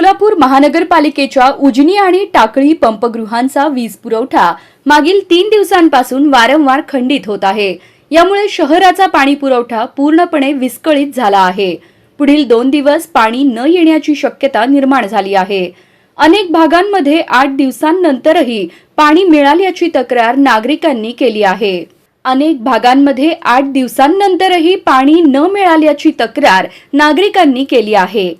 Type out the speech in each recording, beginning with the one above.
सोलापूर महानगरपालिकेच्या उजनी आणि टाकळी पंपगृहांचा वीज पुरवठा मागील तीन दिवसांपासून वारंवार खंडित होत आहे. यामुळे शहराचा पाणी पुरवठा पूर्णपणे विस्कळीत झाला आहे. पुढील दोन दिवस पाणी न येण्याची शक्यता निर्माण झाली आहे. अनेक भागांमध्ये आठ दिवसांनंतरही पाणी मिळाल्याची तक्रार नागरिकांनी केली आहे. अनेक भागांमध्ये आठ दिवसांनंतरही पाणी न मिळाल्याची तक्रार नागरिकांनी केली आहे.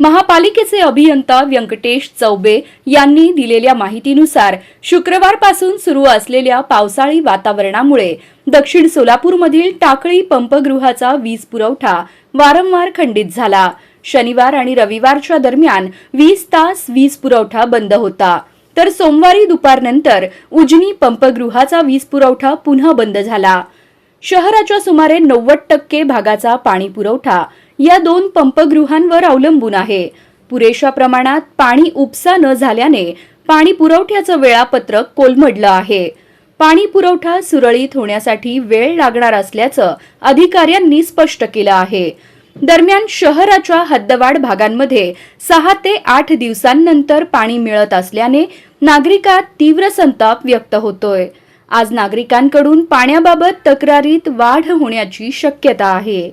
महापालिकेचे अभियंता व्यंकटेश चौबे यांनी दिलेल्या माहितीनुसार शुक्रवारपासून सुरू असलेल्या पावसाळी वातावरणामुळे दक्षिण सोलापूरमधील टाकळी पंपगृहाचा वीज पुरवठा वारंवार खंडित झाला. शनिवार आणि रविवारच्या दरम्यान वीस तास वीज पुरवठा बंद होता. तर सोमवारी दुपारनंतर उजनी पंपगृहाचा वीज पुरवठा पुन्हा बंद झाला. शहराच्या सुमारे नव्वद टक्के भागाचा पाणी पुरवठा या दोन पंपगृहांवर अवलंबून आहे. पुरेशा प्रमाणात पाणी उपसा न झाल्याने पाणी पुरवठ्याचं वेळापत्रक कोलमडलं आहे. पाणी पुरवठा सुरळीत होण्यासाठी वेळ लागणार असल्याचं अधिकाऱ्यांनी स्पष्ट केलं आहे. दरम्यान शहराच्या हद्दवाढ भागांमध्ये सहा ते आठ दिवसांनंतर पाणी मिळत असल्याने नागरिकात तीव्र संताप व्यक्त होतोय. आज नागरिकांकडून पाण्याबाबत तक्रारीत वाढ होण्याची शक्यता आहे.